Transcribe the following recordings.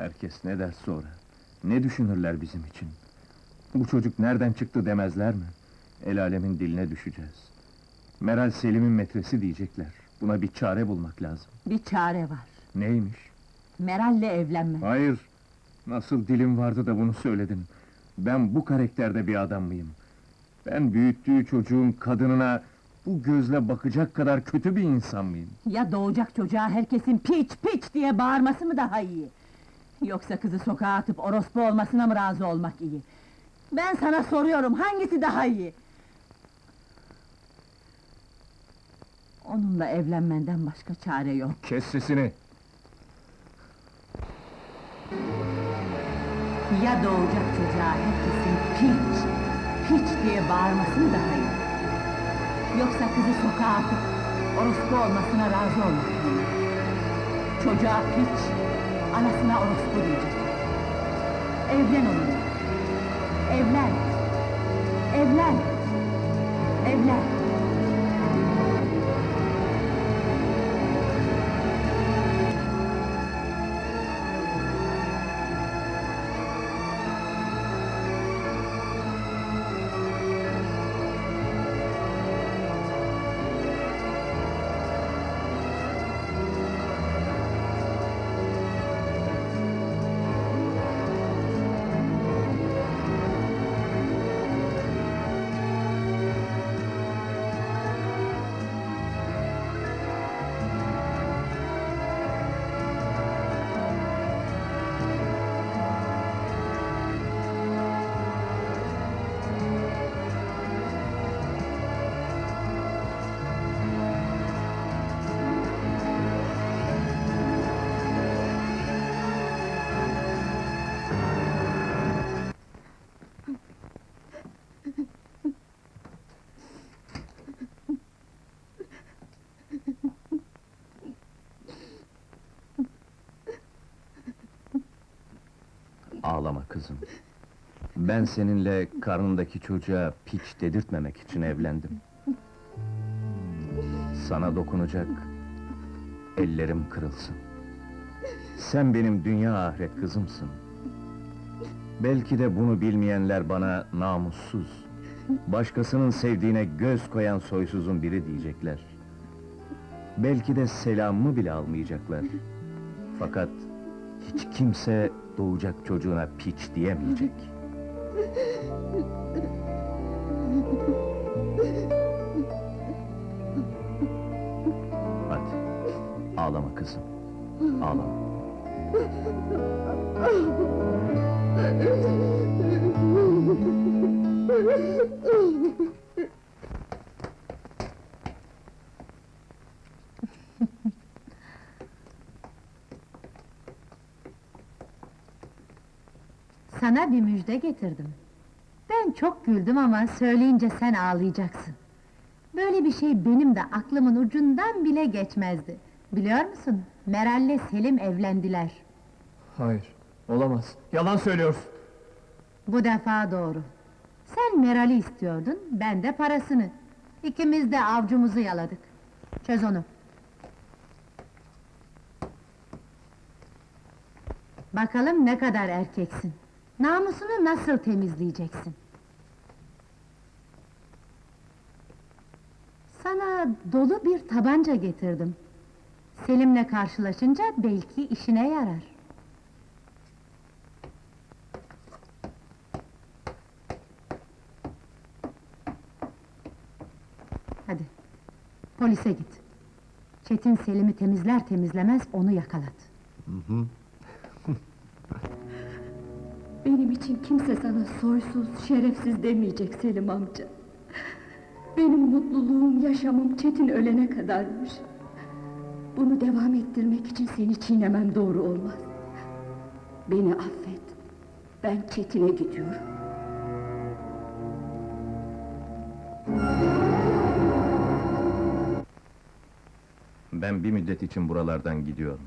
Herkes ne der sonra? Ne düşünürler bizim için? Bu çocuk nereden çıktı demezler mi? El alemin diline düşeceğiz. Meral Selim'in metresi diyecekler. Buna bir çare bulmak lazım. Bir çare var. Neymiş? Meral'le evlenme. Hayır. Nasıl dilim vardı da bunu söyledin. Ben bu karakterde bir adam mıyım? Ben büyüttüğü çocuğun kadınına bu gözle bakacak kadar kötü bir insan mıyım? Ya doğacak çocuğa herkesin piç piç diye bağırması mı daha iyi? Yoksa kızı sokağa atıp orospu olmasına mı razı olmak iyi? Ben sana soruyorum, hangisi daha iyi? Onunla evlenmenden başka çare yok. Kes sesini! Ya doğacak çocuğa herkesin piç, piç diye bağırması mı daha iyi? Yoksa kızı sokağa atıp orospu olmasına razı olmak iyi? Çocuğa piç, anasına orospu diyecek. Evlen onunla. Evlen. Evlen. Evlen. Ağlama kızım. Ben seninle karnındaki çocuğa piç dedirtmemek için evlendim. Sana dokunacak ellerim kırılsın. Sen benim dünya ahiret kızımsın. Belki de bunu bilmeyenler bana namussuz, başkasının sevdiğine göz koyan soysuzun biri diyecekler. Belki de selamımı bile almayacaklar. Fakat hiç kimse doğacak çocuğuna piç diyemeyecek. Hadi, ağlama kızım, ağlama. Sana bir müjde getirdim. Ben çok güldüm ama söyleyince sen ağlayacaksın. Böyle bir şey benim de aklımın ucundan bile geçmezdi. Biliyor musun? Meral'le Selim evlendiler. Hayır, olamaz. Yalan söylüyorsun. Bu defa doğru. Sen Meral'i istiyordun, ben de parasını. İkimiz de avcumuzu yaladık. Çöz onu. Bakalım ne kadar erkeksin. Namusunu nasıl temizleyeceksin? Sana dolu bir tabanca getirdim. Selim'le karşılaşınca belki işine yarar. Hadi, polise git. Çetin Selim'i temizler temizlemez onu yakalat. Benim için kimse sana soysuz, şerefsiz demeyecek Selim amca. Benim mutluluğum, yaşamım Çetin ölene kadarmış. Bunu devam ettirmek için seni çiğnemem doğru olmaz. Beni affet. Ben Çetin'e gidiyorum. Ben bir müddet için buralardan gidiyorum.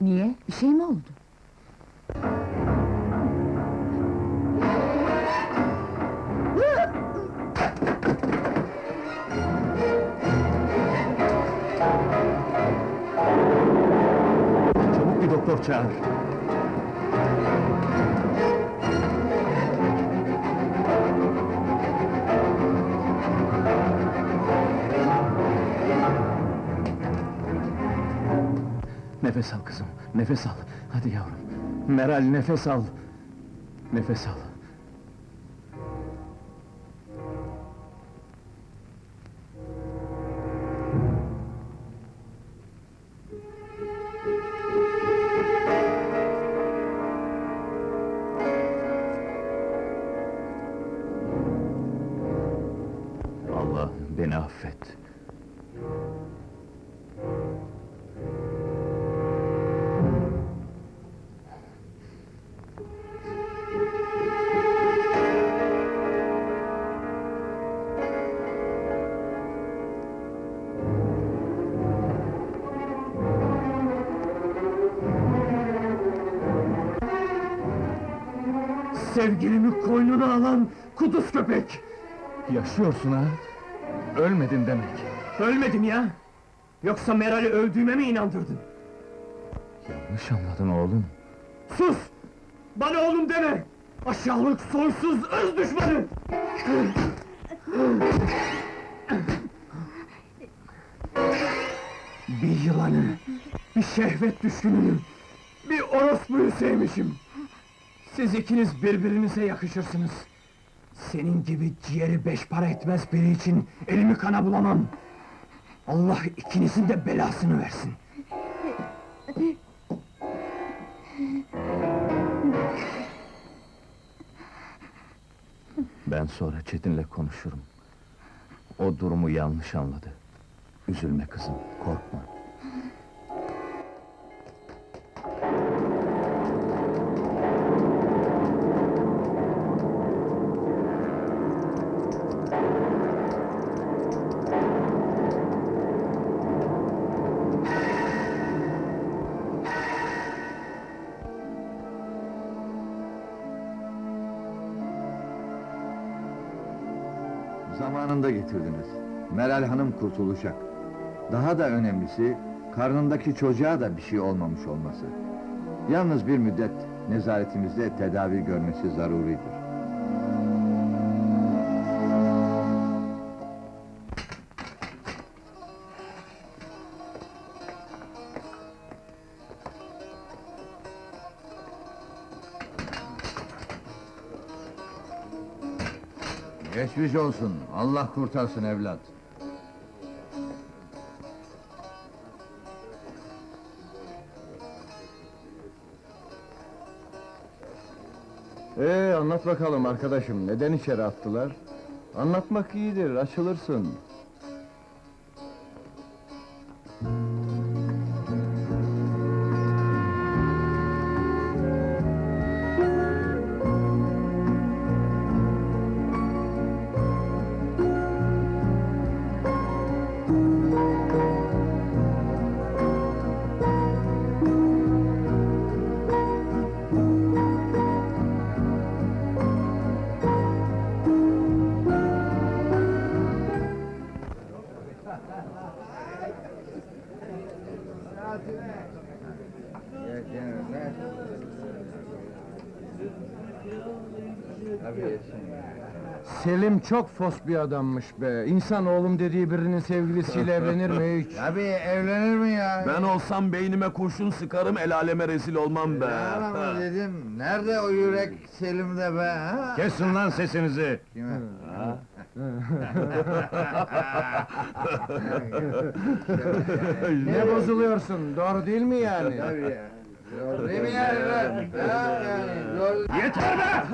Niye? Bir şey mi oldu? doktor çağır. Nefes al kızım, nefes al. Hadi yavrum. Meral nefes al. Nefes al. Affet. Sevgilimi koynuna alan kuduz köpek! Yaşıyorsun ha? Ölmedin demek. Ölmedim ya! Yoksa Meral'i öldüğüme mi inandırdın? Yanlış anladın oğlum. Sus! Bana oğlum deme! Aşağılık, soysuz, ırz düşmanı! Bir yılanı, bir şehvet düşkününü, bir orospuyu sevmişim! Siz ikiniz birbirinize yakışırsınız. Senin gibi ciğeri beş para etmez biri için elimi kana bulamam. Allah ikinizin de belasını versin. Ben sonra Çetin'le konuşurum. O durumu yanlış anladı. Üzülme kızım, korkma. Zamanında getirdiniz. Meral Hanım kurtulacak. Daha da önemlisi, karnındaki çocuğa da bir şey olmamış olması. Yalnız bir müddet nezaretimizde tedavi görmesi zaruridir. Geçmiş olsun. Allah kurtarsın evlat. Ee, anlat bakalım arkadaşım, neden içeri attılar? Anlatmak iyidir, açılırsın. Selim çok fos bir adammış be. İnsan oğlum dediği birinin sevgilisiyle evlenir mi hiç? Abi evlenir mi ya? Ben olsam beynime kurşun sıkarım, el aleme rezil olmam be. Ne dedim? Nerede o yürek Selim'de be? Ha? Kesin lan sesinizi! Kime? Ne bozuluyorsun? Doğru değil mi yani? Tabii ya. Değil mi yani lan? Ha, yani, doğru- Yeter be!